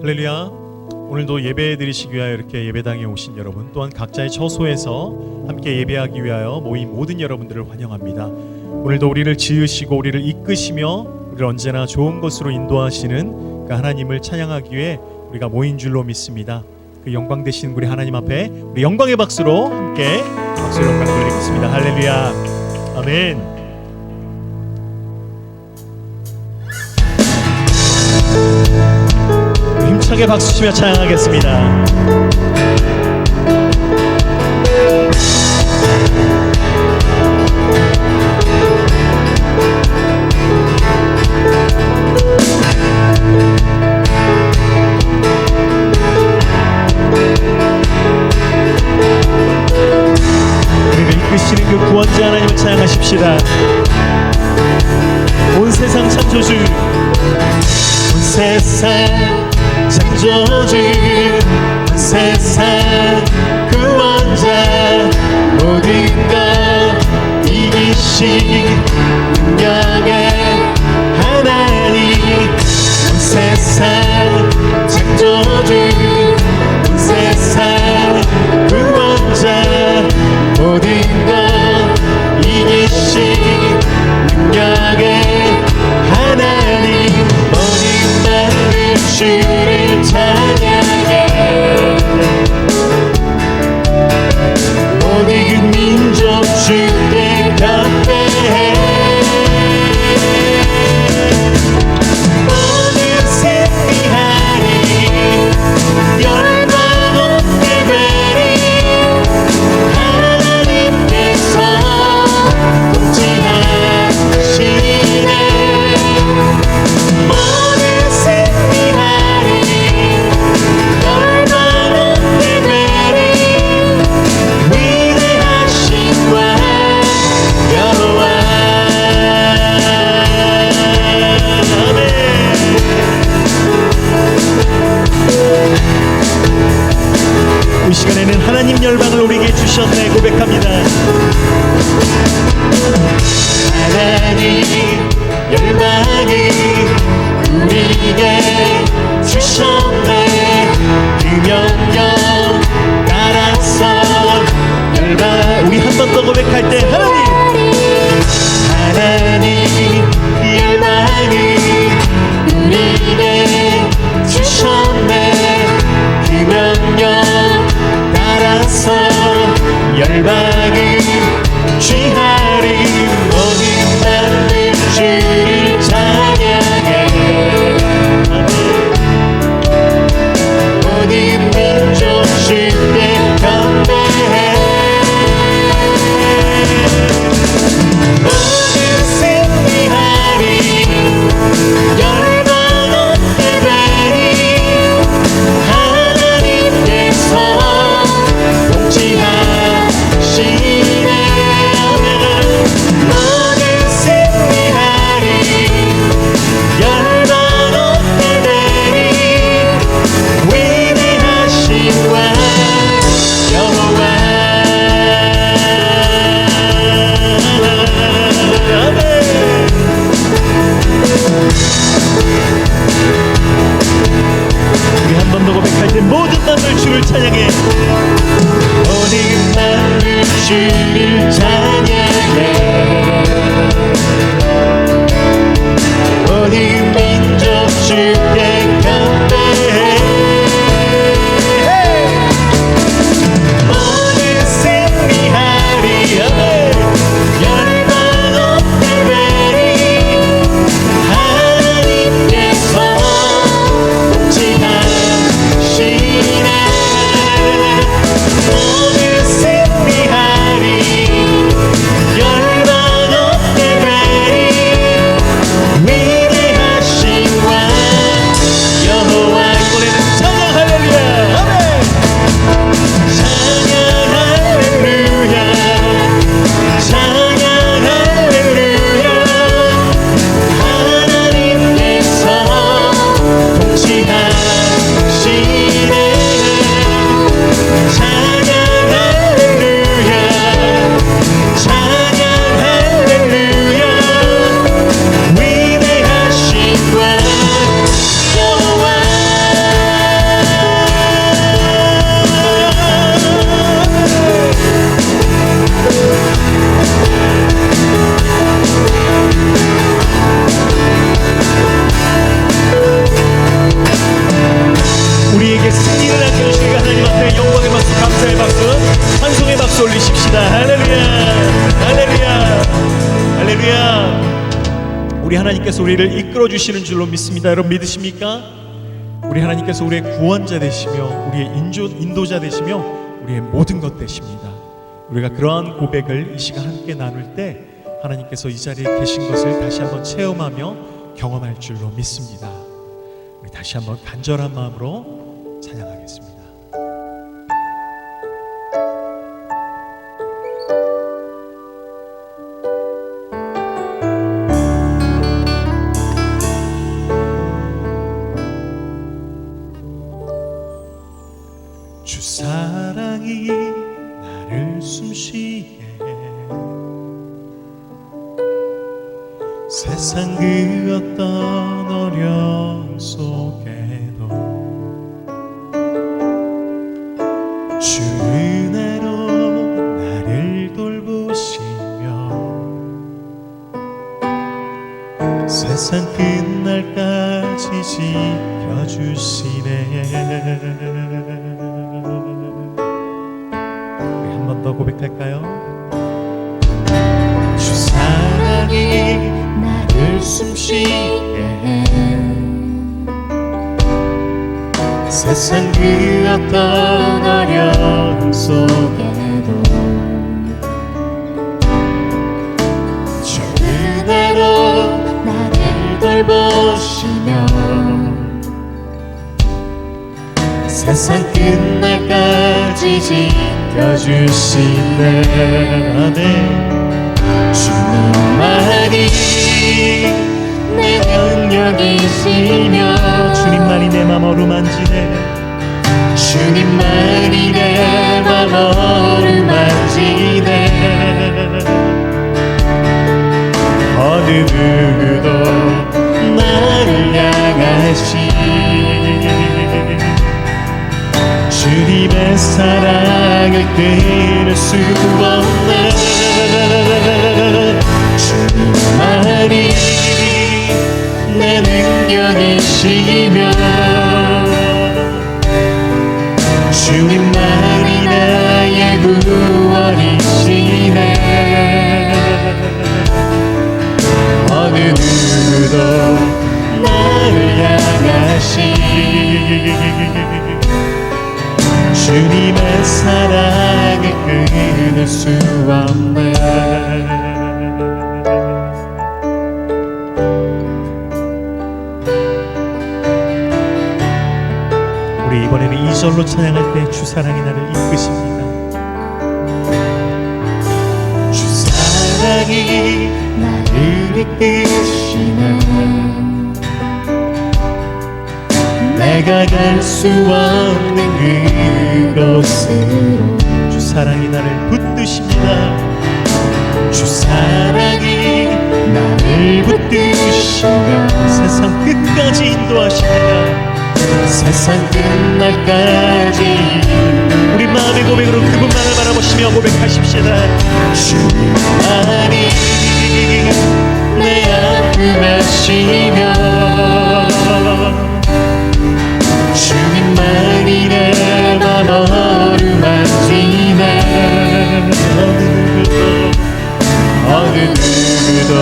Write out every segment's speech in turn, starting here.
할렐루야. 오늘도 예배 드리시기 위하여 이렇게 예배당에 오신 여러분 또한 각자의 처소에서 함께 예배하기 위하여 모인 모든 여러분들을 환영합니다. 오늘도 우리를 지으시고 우리를 이끄시며 우리를 언제나 좋은 것으로 인도하시는 그 하나님을 찬양하기 위해 우리가 모인 줄로 믿습니다. 그 영광 되시는 우리 하나님 앞에 우리 영광의 박수로 함께 박수 영광 돌리겠습니다. 할렐루야. 아멘. 힘차게 박수 치며 찬양하겠습니다. 이끄시는 그 구원자 하나님을 찬양하십시다. 온 세상 창조주 온 세상 창조주 온 세상 구원자 것 이기신 능 이 시간에는 하나님 열방을 우리에게 주셨네 고백합니다. 하나님 열방이 우리에게 주셨네. 그 명령 따라서 열방. 우리 한 번 더 고백할 때 하나님 우리를 이끌어 주시는 줄로 믿습니다. 여러분 믿으십니까? 우리 하나님께서 우리의 구원자 되시며 우리의 인조, 인도자 되시며 우리의 모든 것 되십니다. 우리가 그러한 고백을 이 시간 함께 나눌 때 하나님께서 이 자리에 계신 것을 다시 한번 체험하며 경험할 줄로 믿습니다. 우리 다시 한번 간절한 마음으로 찬양하겠습니다. 어떤 어려움 속에도 주 은혜로 나를 돌보시며 세상 끝날까지 지켜주시네 한번 더 고백할까요? 주 사랑이 나를 숨쉬게. 해 세상 그 어떤 어려움 속에도 주 은혜로 나를 돌보시며 세상 끝날까지 지켜주시네. 주님만이 내 능력이시며 주님만이 내 맘 어루만지네. 주님만이 내 맘 어루만지네. 어느 누구도 나를 향하시. 주님의 사랑을 끊을 수 없네. 주님만이 내 능력이시며 주님 우리 이번에는 2절로 찬양할 때 주 사랑이 나를 이끄십니다. 주 사랑이 나를 이끄시네 내가 갈 수 없는 그곳으로 주 사랑이 나를 붙드십니다. 주 사랑이 나를 붙드시며 세상 세상 끝날까지 우리 마음의 고백으로 그분만을 바라보시며 고백하십시다 주님만이 내 아픔 하시며 주님만이 내맘 어루만 지네 어느 누구도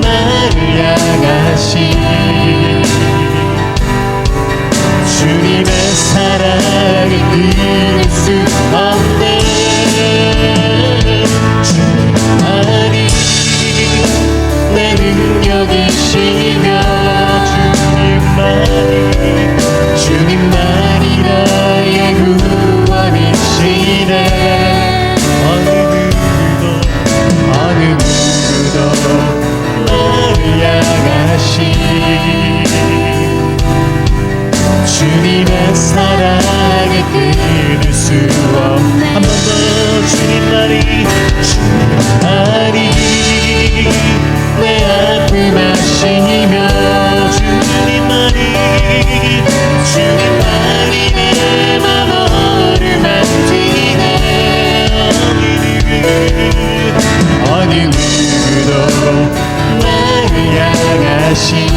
나를 향하시 주 어느 누구도 나를 향하시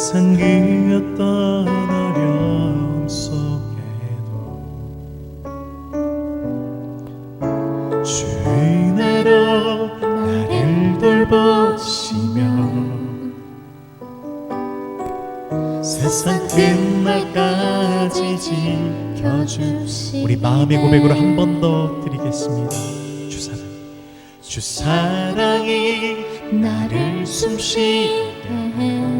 세상 그 어떤 어려움 속에도 주 은혜로 나를 돌보시며 세상 끝날까지 지켜주시 우리 마음의 고백으로 한 번 더 드리겠습니다. 주 사랑. 주 사랑이 나를 숨쉬게 해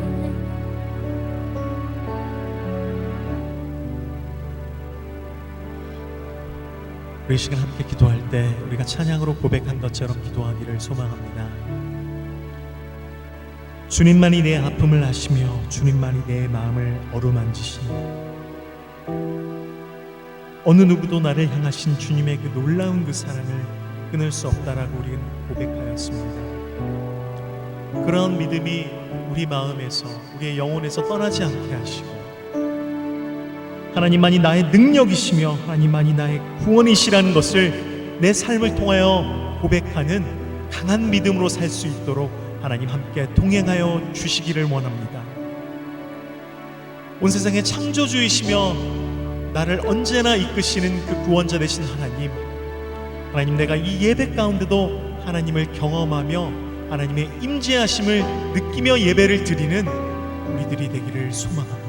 우리 이 시간 함께 기도할 때 우리가 찬양으로 고백한 것처럼 기도하기를 소망합니다. 주님만이 내 아픔을 아시며 주님만이 내 마음을 어루만지시니 어느 누구도 나를 향하신 주님의 그 놀라운 그 사랑을 끊을 수 없다라고 우리는 고백하였습니다. 그런 믿음이 우리 마음에서 우리의 영혼에서 떠나지 않게 하시고 하나님만이 나의 능력이시며 하나님만이 나의 구원이시라는 것을 내 삶을 통하여 고백하는 강한 믿음으로 살 수 있도록 하나님 함께 동행하여 주시기를 원합니다. 온 세상의 창조주이시며 나를 언제나 이끄시는 그 구원자 되신 하나님 하나님 내가 이 예배 가운데도 하나님을 경험하며 하나님의 임재하심을 느끼며 예배를 드리는 우리들이 되기를 소망합니다.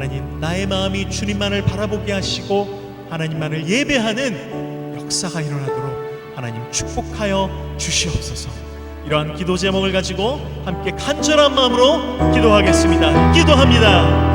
하나님 나의 마음이 주님만을 바라보게 하시고 하나님만을 예배하는 역사가 일어나도록 하나님 축복하여 주시옵소서. 이러한 기도 제목을 가지고 함께 간절한 마음으로 기도하겠습니다. 기도합니다.